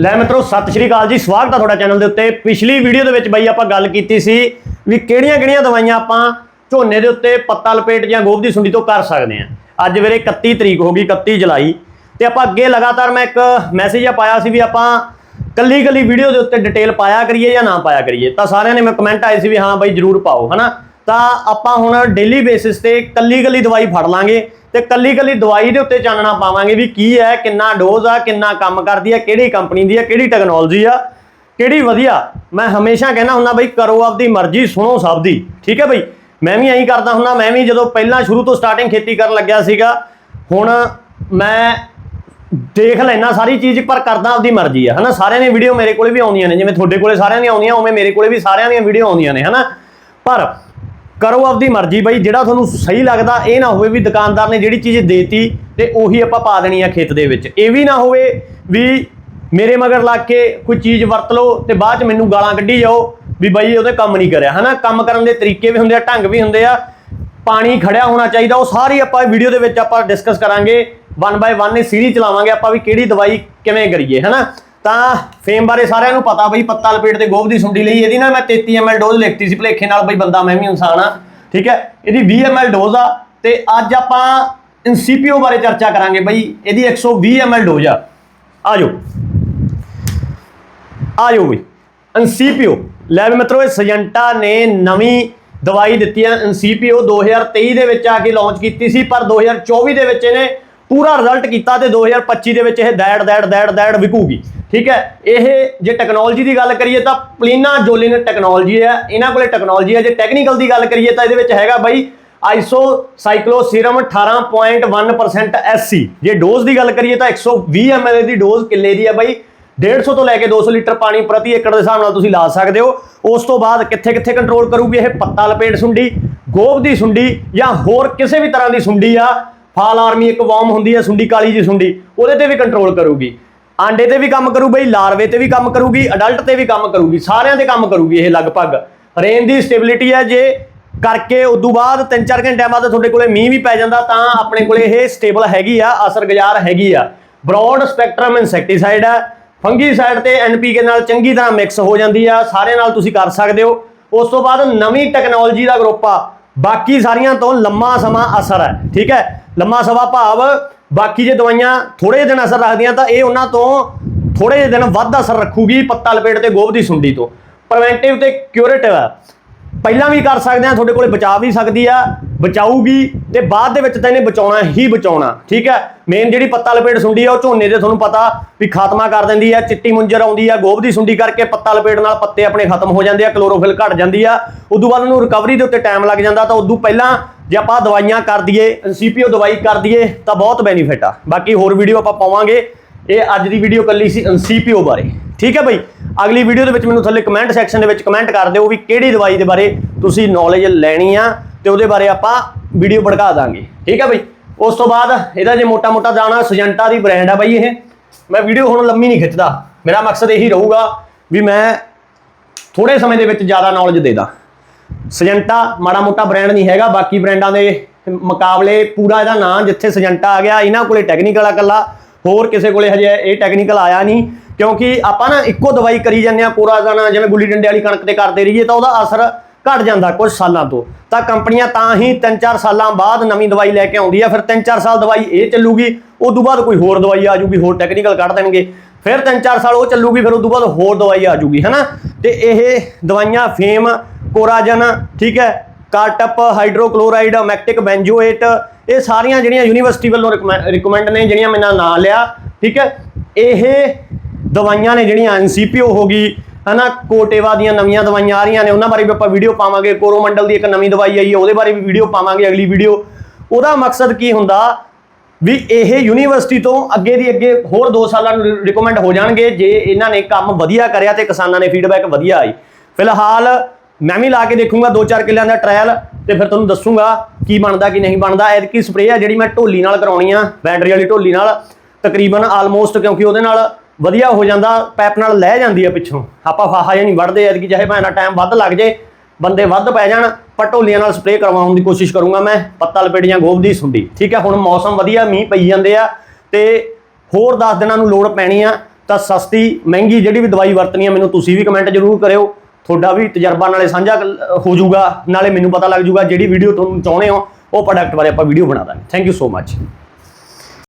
ਲੈ ਮਿੱਤਰੋ, ਸਤਿ ਸ਼੍ਰੀ ਅਕਾਲ ਜੀ। ਸਵਾਗਤ ਆ ਤੁਹਾਡਾ ਚੈਨਲ ਦੇ ਉੱਤੇ। ਪਿਛਲੀ ਵੀਡੀਓ ਦੇ ਵਿੱਚ ਬਾਈ ਆਪਾਂ ਗੱਲ ਕੀਤੀ ਸੀ ਵੀ ਕਿਹੜੀਆਂ-ਕਿਹੜੀਆਂ ਦਵਾਈਆਂ ਆਪਾਂ ਝੋਨੇ ਦੇ ਉੱਤੇ ਪੱਤਾ, ਲਪੇਟ ਜਾਂ ਗੋਭ ਦੀ ਸੁੰਡੀ ਤੋਂ ਕਰ ਸਕਦੇ ਆ ਅੱਜ ਵੀਰੇ 31 ਤਰੀਕ ਹੋ ਗਈ 31 ਜੁਲਾਈ। ਤੇ ਆਪਾਂ ਅੱਗੇ ਲਗਾਤਾਰ ਮੈਂ ਇੱਕ ਮੈਸੇਜ ਆ ਪਾਇਆ ਸੀ ਵੀ ਆਪਾਂ ਕੱਲੀ ਕੱਲੀ ਵੀਡੀਓ ਦੇ ਉੱਤੇ ਡਿਟੇਲ ਪਾਇਆ ਕਰੀਏ ਜਾਂ ਨਾ ਪਾਇਆ ਕਰੀਏ। ਤਾਂ ਸਾਰਿਆਂ ਨੇ ਮੈਂ ਕਮੈਂਟ ਆਏ ਸੀ ਵੀ ਹਾਂ ਬਾਈ ਜਰੂਰ ਪਾਓ, ਹਨਾ? ਤਾਂ ਆਪਾਂ ਹੁਣ ਡੇਲੀ ਬੇਸਿਸ ਤੇ ਕੱਲੀ ਕੱਲੀ ਦਵਾਈ ਫੜ ਲਾਂਗੇ। ਤੇ ਕੱਲੀ ਕੱਲੀ ਦਵਾਈ ਦੇ ਉੱਤੇ ਚਾਨਣਾ ਪਾਵਾਂਗੇ ਵੀ ਕੀ ਹੈ, ਕਿੰਨਾ ਡੋਜ਼ ਆ, ਕਿੰਨਾ ਕੰਮ ਕਰਦੀ ਹੈ ਕਿਹੜੀ ਕੰਪਨੀ ਦੀ ਹੈ ਕਿਹੜੀ ਟੈਕਨੋਲੋਜੀ ਆ, ਕਿਹੜੀ ਵਧੀਆ। ਮੈਂ ਹਮੇਸ਼ਾ ਕਹਿੰਦਾ ਹੁੰਦਾ ਬਈ ਕਰੋ ਆਪਦੀ ਮਰਜ਼ੀ, ਸੁਣੋ ਸਭ ਦੀ। ਠੀਕ ਹੈ ਬਈ? ਮੈਂ ਵੀ ਐਂ ਕਰਦਾ ਹੁੰਦਾ, ਮੈਂ ਵੀ ਜਦੋਂ ਪਹਿਲਾਂ ਸ਼ੁਰੂ ਤੋਂ ਸਟਾਰਟਿੰਗ ਖੇਤੀ ਕਰਨ ਲੱਗਿਆ ਸੀਗਾ, ਹੁਣ ਮੈਂ ਦੇਖ ਲੈਣਾ ਸਾਰੀ ਚੀਜ਼, ਪਰ ਕਰਦਾ ਆਪਦੀ ਮਰਜ਼ੀ ਆ, ਹਨਾ? ਸਾਰਿਆਂ ਦੀਆਂ ਵੀਡੀਓ ਮੇਰੇ ਕੋਲੇ ਵੀ ਆਉਂਦੀਆਂ ਨੇ, ਜਿਵੇਂ ਤੁਹਾਡੇ ਕੋਲੇ ਸਾਰਿਆਂ ਦੀਆਂ ਆਉਂਦੀਆਂ, ਉਵੇਂ ਮੇਰੇ ਕੋਲੇ ਵੀ ਸਾਰਿਆਂ ਦੀਆਂ ਵੀਡੀਓ ਆਉਂਦੀਆਂ ਨੇ, ਹਨਾ? ਪਰ ਕਰੋ ਆਪਦੀ ਮਰਜ਼ੀ ਬਾਈ, ਜਿਹੜਾ ਤੁਹਾਨੂੰ ਸਹੀ ਲੱਗਦਾ, ਇਹ ਨਾ ਹੋਵੇ ਵੀ ਦੁਕਾਨਦਾਰ ਨੇ ਜਿਹੜੀ ਚੀਜ਼ ਦੇਤੀ ਤੇ ਉਹੀ ਆਪਾਂ ਪਾ ਦੇਣੀ ਆ ਖੇਤ ਦੇ ਵਿੱਚ। ਇਹ ਵੀ ਨਾ ਹੋਵੇ ਵੀ ਮੇਰੇ ਮਗਰ ਲੱਗ ਕੇ ਕੋਈ ਚੀਜ਼ ਵਰਤ ਲਓ ਤੇ ਬਾਅਦ ਚ ਮੈਨੂੰ ਗਾਲਾਂ ਕੱਢੀ ਜਾਓ ਵੀ ਬਾਈ ਉਹਦੇ ਕੰਮ ਨਹੀਂ ਕਰਿਆ। ਹਨਾ? ਕੰਮ ਕਰਨ ਦੇ ਤਰੀਕੇ ਵੀ ਹੁੰਦੇ ਆ, ਢੰਗ ਵੀ ਹੁੰਦੇ ਆ। ਪਾਣੀ ਖੜਿਆ ਹੋਣਾ ਚਾਹੀਦਾ, ਉਹ ਸਾਰੀ ਆਪਾਂ ਵੀਡੀਓ ਦੇ ਵਿੱਚ ਆਪਾਂ ਡਿਸਕਸ ਕਰਾਂਗੇ। ਵਨ ਬਾਏ ਵਨ ਇਹ ਸੀਰੀਜ਼ ਚਲਾਵਾਂਗੇ, ਆਪਾਂ ਵੀ ਕਿਹੜੀ ਦਵਾਈ ਕਿਵੇਂ ਕਰੀਏ, ਹਨਾ? ਤਾਂ ਫੇਮ ਬਾਰੇ ਸਾਰਿਆਂ ਨੂੰ ਪਤਾ ਬਈ ਪੱਤਾ ਲਪੇਟ ਤੇ ਗੋਭ ਦੀ ਸੁੰਡੀ ਲਈ ਇਹਦੀ ਨਾ ਮੈਂ 33 ml ਡੋਜ਼ ਲਿਖਤੀ ਸੀ ਭਲੇਖੇ ਨਾਲ ਬਈ ਬੰਦਾ ਮੈਂ ਵੀ ਇਨਸਾਨ ਆ, ਠੀਕ ਹੈ? ਇਹਦੀ 20 ml ਡੋਜ਼ ਆ ਤੇ ਅੱਜ ਆਪਾਂ ਇਨਸੀਪੀਓ ਬਾਰੇ ਚਰਚਾ ਕਰਾਂਗੇ ਬਈ ਇਹਦੀ 120 ml ਡੋਜ਼ ਆ। ਆਜੋ ਆਜੋ ਬਈ। ਇਨਸੀਪੀਓ ਲੈ ਵੀ ਮਿੱਤਰੋ, ਇਹ ਸਜੰਟਾ ਨੇ ਨਵੀਂ ਦਵਾਈ ਦਿੱਤੀ ਹੈ। ਇਨਸੀਪੀਓ 2023 ਦੇ ਵਿੱਚ ਆ ਕੇ ਲਾਂਚ ਕੀਤੀ ਸੀ, ਪਰ 2024 ਦੇ ਵਿੱਚ ਇਹਨੇ ਪੂਰਾ ਰਿਜ਼ਲਟ ਕੀਤਾ ਤੇ 2025 ਦੇ ਵਿੱਚ ਇਹ ਦੈੜ ਦੈੜ ਦੈੜ ਦੈੜ ਵਿਕੂਗੀ। ਠੀਕ ਹੈ? ਇਹ ਜੇ ਟੈਕਨੋਲੋਜੀ ਦੀ ਗੱਲ ਕਰੀਏ ਤਾਂ ਪਲੀਨਾ ਜੋਲਿਨ ਟੈਕਨੋਲੋਜੀ ਹੈ। ਇਹਨਾਂ ਕੋਲੇ ਟੈਕਨੋਲੋਜੀ ਹੈ। ਜੇ ਟੈਕਨੀਕਲ ਦੀ ਗੱਲ ਕਰੀਏ ਤਾਂ ਇਹਦੇ ਵਿੱਚ ਹੈਗਾ ਬਾਈ ਆਈਸੋ ਸਾਈਕਲੋਸੀਰਮ 18.1% ਐਸਸੀ ਜੇ ਡੋਜ਼ ਦੀ ਗੱਲ ਕਰੀਏ ਤਾਂ 120 ml ਦੀ ਡੋਜ਼ ਕਿੱਲੇ ਦੀ ਹੈ ਬਾਈ। 150 ਤੋਂ ਲੈ ਕੇ 200 ਲੀਟਰ ਪਾਣੀ ਪ੍ਰਤੀ ਏਕੜ ਦੇ ਹਿਸਾਬ ਨਾਲ ਤੁਸੀਂ ਲਾ ਸਕਦੇ ਹੋ। ਉਸ ਤੋਂ ਬਾਅਦ ਕਿੱਥੇ ਕਿੱਥੇ ਕੰਟਰੋਲ ਕਰੂਗੀ ਇਹ? ਪੱਤਾ ਲਪੇਟ ਸੁੰਡੀ, ਗੋਭ ਦੀ ਸੁੰਡੀ ਜਾਂ ਹੋਰ ਕਿਸੇ ਵੀ ਤਰ੍ਹਾਂ ਦੀ ਸੁੰਡੀ ਆ। ਫਾਲ ਆਰਮੀ ਇੱਕ ਵਾਰਮ ਹੁੰਦੀ ਹੈ, ਸੁੰਡੀ ਕਾਲੀ ਜੀ ਸੁੰਡੀ, ਉਹਦੇ ਤੇ ਵੀ ਕੰਟਰੋਲ ਕਰੂਗੀ। ਆਂਡੇ ਤੇ ਵੀ ਕੰਮ ਕਰੂ ਬਈ ਲਾਰਵੇ ਤੇ ਵੀ ਕੰਮ ਕਰੂਗੀ ਅਡਲਟ ਤੇ ਵੀ ਕੰਮ ਕਰੂਗੀ, ਸਾਰਿਆਂ ਤੇ ਕੰਮ ਕਰੂਗੀ ਇਹ ਲਗਭਗ। ਰੇਨ ਦੀ ਸਟੇਬਿਲਿਟੀ ਹੈ ਜੇ ਕਰਕੇ ਉਦੋਂ ਬਾਅਦ 3-4 ਘੰਟਿਆਂ ਬਾਅਦ ਤੁਹਾਡੇ ਕੋਲੇ ਮੀਂਹ ਵੀ ਪੈ ਜਾਂਦਾ, ਤਾਂ ਆਪਣੇ ਕੋਲੇ ਇਹ ਸਟੇਬਲ ਹੈਗੀ ਆ, ਅਸਰਗੁਜ਼ਾਰ ਹੈਗੀ ਆ। ਬ੍ਰੌਡ ਸਪੈਕਟਰਮ ਇਨਸੈਕਟੀਸਾਈਡ ਹੈ ਫੰਗੀਸਾਈਡ ਤੇ ਐਨਪੀਕੇ ਨਾਲ ਚੰਗੀ ਤਰ੍ਹਾਂ ਮਿਕਸ ਹੋ ਜਾਂਦੀ ਆ ਸਾਰੇ ਨਾਲ ਤੁਸੀਂ ਕਰ ਸਕਦੇ ਹੋ। ਉਸ ਤੋਂ ਬਾਅਦ ਨਵੀਂ ਟੈਕਨੋਲੋਜੀ ਦਾ ਗਰੁੱਪ ਆ ਬਾਕੀ ਸਾਰੀਆਂ ਤੋਂ ਲੰਮਾ ਸਮਾਂ ਅਸਰ ਹੈ, ਠੀਕ ਹੈ? ਲੰਮਾ ਸਮਾਂ ਭਾਵ ਬਾਕੀ ਜੇ ਦਵਾਈਆਂ ਥੋੜੇ ਜਿਹੇ ਦਿਨ ਅਸਰ ਰੱਖਦੀਆਂ ਤਾਂ ਇਹ ਉਹਨਾਂ ਤੋਂ ਥੋੜੇ ਜਿਹੇ ਦਿਨ ਵੱਧ ਅਸਰ ਰੱਖੂਗੀ ਪੱਤਾ ਲਪੇਟ ਤੇ ਗੋਭ ਦੀ ਸੁੰਡੀ ਤੋਂ। ਪ੍ਰੀਵੈਂਟਿਵ ਤੇ ਕਿਉਰੇਟਿਵ ਹੈ। ਪਹਿਲਾਂ ਵੀ ਕਰ ਸਕਦੇ ਆ ਤੁਹਾਡੇ ਕੋਲੇ ਬਚਾ ਵੀ ਸਕਦੀ ਆ, ਬਚਾਊਗੀ ਤੇ ਬਾਅਦ ਦੇ ਵਿੱਚ ਤਾਂ ਇਹਨੇ ਬਚਾਉਣਾ ਹੀ ਬਚਾਉਣਾ, ਠੀਕ ਹੈ? ਮੇਨ ਜਿਹੜੀ ਪੱਤਾ ਲਪੇਟ ਸੁੰਡੀ ਆ, ਉਹ ਝੋਨੇ ਦੇ ਤੁਹਾਨੂੰ ਪਤਾ ਵੀ ਖਾਤਮਾ ਕਰ ਦਿੰਦੀ ਆ, ਚਿੱਟੀ ਮੁੰਜਰ ਆਉਂਦੀ ਆ, ਗੋਭ ਦੀ ਸੁੰਡੀ ਕਰਕੇ ਪੱਤਾ ਲਪੇਟ ਨਾਲ ਪੱਤੇ ਆਪਣੇ ਖਤਮ ਹੋ ਜਾਂਦੇ ਆ, ਕਲੋਰੋਫਿਲ ਘਟ ਜਾਂਦੀ ਆ, ਉਦੋਂ ਬਾਅਦ ਉਹਨੂੰ ਰਿਕਵਰੀ ਦੇ ਉੱਤੇ ਟਾਈਮ ਲੱਗ ਜਾਂਦਾ, ਤਾਂ ਉਦੋਂ ਪਹਿਲਾਂ ਜੇ ਆਪਾਂ ਦਵਾਈਆਂ ਕਰ ਦਈਏ ਸੀਪੀਓ ਦਵਾਈ ਕਰ ਦਈਏ, ਤਾਂ ਬਹੁਤ ਬੈਨੀਫਿਟ ਆ। ਬਾਕੀ ਹੋਰ ਵੀਡੀਓ ਆਪਾਂ ਪਾਵਾਂਗੇ, ਇਹ ਅੱਜ ਦੀ ਵੀਡੀਓ ਕੱਲੀ ਸੀ ਸੀਪੀਓ ਬਾਰੇ, ਠੀਕ ਹੈ ਬਈ? ਅਗਲੀ ਵੀਡੀਓ ਦੇ ਵਿੱਚ ਮੈਨੂੰ ਥੱਲੇ ਕਮੈਂਟ ਸੈਕਸ਼ਨ ਦੇ ਵਿੱਚ ਕਮੈਂਟ ਕਰ ਦਿਓ ਵੀ ਕਿਹੜੀ ਦਵਾਈ ਦੇ ਬਾਰੇ ਤੁਸੀਂ ਨੌਲੇਜ ਲੈਣੀ ਆ ਤੇ ਉਹਦੇ ਬਾਰੇ ਆਪਾਂ ਵੀਡੀਓ ਭੜਕਾ ਦਾਂਗੇ। ਠੀਕ ਹੈ ਬਈ? ਉਸ ਤੋਂ ਬਾਅਦ ਇਹਦਾ ਜੇ ਮੋਟਾ-ਮੋਟਾ ਦਾਣਾ ਸਜੰਟਾ ਦੀ ਬ੍ਰਾਂਡ ਆ ਬਾਈ ਇਹ। ਮੈਂ ਵੀਡੀਓ ਹੁਣ ਲੰਮੀ ਨਹੀਂ ਖਿੱਚਦਾ। ਮੇਰਾ ਮਕਸਦ ਇਹੀ ਰਹੂਗਾ ਵੀ ਮੈਂ ਥੋੜੇ ਸਮੇਂ ਦੇ ਵਿੱਚ ਜ਼ਿਆਦਾ ਨੌਲੇਜ ਦੇ ਦਾਂ। ਸਜੰਟਾ ਮਾੜਾ ਮੋਟਾ ਬ੍ਰਾਂਡ ਨਹੀਂ ਹੈਗਾ, ਬਾਕੀ ਬ੍ਰਾਂਡਾਂ ਦੇ ਮੁਕਾਬਲੇ ਪੂਰਾ ਇਹਦਾ ਨਾਂ ਜਿੱਥੇ ਸਜੰਟਾ ਆ ਗਿਆ, ਇਹਨਾਂ ਕੋਲੇ ਟੈਕਨੀਕਲ ਆ ਕੱਲਾ ਹੋਰ ਕਿਸੇ ਕੋਲੇ ਹਜੇ ਇਹ ਟੈਕਨੀਕਲ ਆਇਆ ਨਹੀਂ। ਕਿਉਂਕਿ ਆਪਾਂ ਨਾ ਇੱਕੋ ਦਵਾਈ ਕਰੀ ਜਾਂਦੇ ਆ ਪੂਰਾ ਜਿਵੇਂ ਗੁੱਲੀ ਡੰਡੇ ਵਾਲੀ ਕਣਕ ਤੇ ਕਰਦੇ ਰਹੀਏ ਤਾਂ ਉਹਦਾ ਅਸਰ ਘਟ ਜਾਂਦਾ ਕੁਝ ਸਾਲਾਂ ਤੋਂ। ਤਾਂ ਕੰਪਨੀਆਂ ਤਾਂ ਹੀ 3-4 ਸਾਲਾਂ ਬਾਅਦ ਨਵੀਂ ਦਵਾਈ ਲੈ ਕੇ ਆਉਂਦੀ ਆ, ਫਿਰ 3-4 ਸਾਲ ਦਵਾਈ ਇਹ ਚੱਲੂਗੀ ਉਸ ਤੋਂ ਬਾਅਦ ਕੋਈ ਹੋਰ ਦਵਾਈ ਆ ਜੂਗੀ ਹੋਰ ਟੈਕਨੀਕਲ ਕੱਢ ਦੇਣਗੇ। ਫਿਰ 3-4 ਸਾਲ ਉਹ ਚੱਲੂਗੀ, ਫਿਰ ਉਸ ਤੋਂ ਬਾਅਦ ਹੋਰ ਦਵਾਈ ਆ ਜਾਊਗੀ, ਹੈਨਾ? ਤੇ ਇਹ ਦਵਾਈਆਂ ਫੇਮ, ਕੋਰਾਜਨ, ਠੀਕ ਹੈ, ਕਾਰਟਪ, ਹਾਈਡਰੋਕਲੋਰਾਈਡ, ਮੈਕਟਿਕ ਬੈਂਜੋਏਟ, ਇਹ ਸਾਰੀਆਂ ਜਿਹੜੀਆਂ ਯੂਨੀਵਰਸਿਟੀ ਵੱਲੋਂ ਰਿਕਮੈਂਡ ਨੇ, ਜਿਹੜੀਆਂ ਮੈਂ ਨਾਂ ਲਿਆ, ਠੀਕ ਹੈ? ਇਹ ਦਵਾਈਆਂ ਨੇ ਜਿਹੜੀਆਂ ਐਨਸੀਪੀਓ ਹੋ ਗਈ, ਹਨਾ, ਕੋਟੇਵਾ ਦੀਆਂ ਨਵੀਆਂ ਦਵਾਈਆਂ ਆ ਰਹੀਆਂ ਨੇ, ਉਹਨਾਂ ਬਾਰੇ ਵੀ ਆਪਾਂ ਵੀਡੀਓ ਪਾਵਾਂਗੇ, ਕੋਰੋਮੰਡਲ ਦੀ ਇੱਕ ਨਵੀਂ ਦਵਾਈ ਆਈ ਹੈ, ਉਹਦੇ ਬਾਰੇ ਵੀ ਵੀਡੀਓ ਪਾਵਾਂਗੇ ਅਗਲੀ ਵੀਡੀਓ ਉਹਦਾ ਮਕਸਦ ਕੀ ਹੁੰਦਾ ਵੀ ਇਹ ਯੂਨੀਵਰਸਿਟੀ ਤੋਂ ਅੱਗੇ ਦੀ ਅੱਗੇ ਹੋਰ 2 ਸਾਲਾਂ ਨੂੰ ਰਿਕਮੈਂਡ ਹੋ ਜਾਣਗੇ, ਜੇ ਇਹਨਾਂ ਨੇ ਕੰਮ ਵਧੀਆ ਕਰਿਆ ਤੇ ਕਿਸਾਨਾਂ ਨੇ ਫੀਡਬੈਕ ਵਧੀਆ ਆਈ। ਫਿਲਹਾਲ ਮੈਂ ਵੀ ਲਾ ਕੇ ਦੇਖੂੰਗਾ 2-4 ਕਿੱਲਿਆਂ ਦਾ ਟ੍ਰਾਇਲ ਤੇ ਫਿਰ ਤੁਹਾਨੂੰ ਦੱਸੂਗਾ ਕੀ ਬਣਦਾ ਕੀ ਨਹੀਂ ਬਣਦਾ। ਐਤਕੀ ਸਪਰੇਅ ਆ ਜਿਹੜੀ ਮੈਂ ਢੋਲੀ ਨਾਲ ਕਰਾਉਣੀ ਆ ਬੈਟਰੀ ਵਾਲੀ ਢੋਲੀ ਨਾਲ, ਤਕਰੀਬਨ ਆਲਮੋਸਟ ਕਿਉਂਕਿ ਉਹਦੇ ਨਾਲ ਵਧੀਆ ਹੋ ਜਾਂਦਾ, ਪੈਪ ਨਾਲ ਲੈ ਜਾਂਦੀ ਆ ਪਿੱਛੋਂ। ਆਪਾਂ ਫਾਹਾ ਜਾਂ ਨਹੀਂ ਵੜਦੇ ਐਤਕੀ ਚਾਹੇ ਭਾਵੇਂ ਨਾ ਟਾਈਮ ਵੱਧ ਲੱਗ ਜੇ, ਬੰਦੇ ਵੱਧ ਪੈ ਜਾਣ, ਪਰ ਢੋਲੀਆਂ ਨਾਲ ਸਪਰੇਅ ਕਰਵਾਉਣ ਦੀ ਕੋਸ਼ਿਸ਼ ਕਰੂੰਗਾ ਮੈਂ, ਪੱਤਾ ਲਪੇਟੀਆਂ ਗੋਭ ਦੀ ਸੁੰਡੀ। ਠੀਕ ਹੈ ਹੁਣ ਮੌਸਮ ਵਧੀਆ, ਮੀਂਹ ਪਈ ਜਾਂਦੇ ਆ, ਤੇ ਹੋਰ 10 ਦਿਨਾਂ ਨੂੰ ਲੋੜ ਪੈਣੀ ਆ, ਤਾਂ ਸਸਤੀ, ਮਹਿੰਗੀ ਜਿਹੜੀ ਵੀ ਦਵਾਈ ਵਰਤਣੀ ਹੈ ਮੈਨੂੰ ਤੁਸੀਂ ਵੀ ਕਮੈਂਟ ਜ਼ਰੂਰ ਕਰਿਓ। ਤੁਹਾਡਾ ਵੀ ਤਜਰਬਾ ਨਾਲੇ ਸਾਂਝਾ ਕਰ- ਹੋ ਜਾਊਗਾ, ਨਾਲੇ ਮੈਨੂੰ ਪਤਾ ਲੱਗ ਜਾਊਗਾ, ਜਿਹੜੀ ਵੀਡੀਓ ਤੁਹਾਨੂੰ ਚਾਹੁੰਦੇ ਹੋ, ਉਹ ਪ੍ਰੋਡਕਟ ਬਾਰੇ ਆਪਾਂ ਵੀਡੀਓ ਬਣਾ ਦਾਂਗੇ। Thank you so much